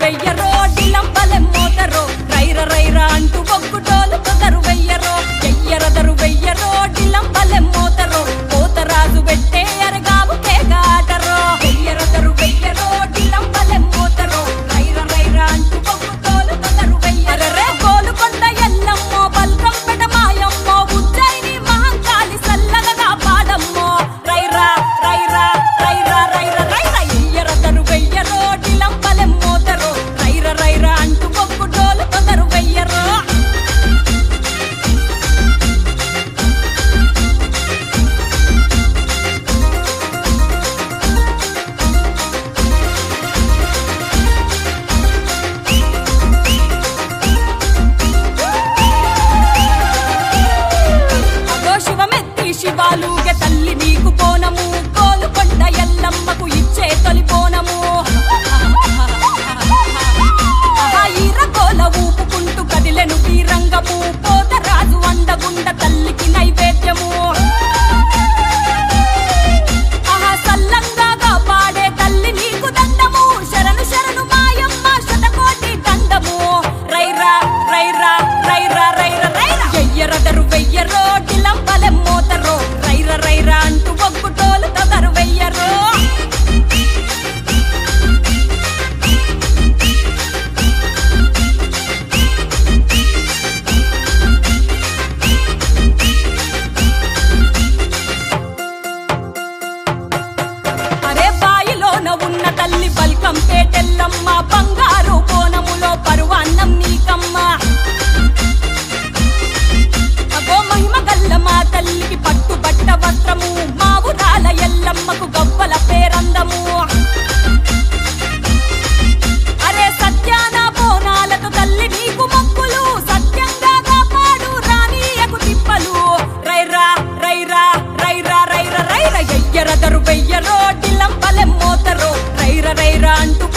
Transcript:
bellas కంపేటెల్లమ్మ కోనములో పరువాన్నం నీకమ్మ. అగో మహిమ పట్టు బట్ట వస్త్రము మా ఎల్లమ్మకు గవ్వల పేరందము. అరే సత్యాన బోనాలతో తల్లి నీకు మొక్కులు సత్యంగా కాపాడు రానీయకు తిప్పలు. రైరా రైరా రైరా రైరా రైర ఎయ్యరదరు వెయ్య రోటి. Rai Rantu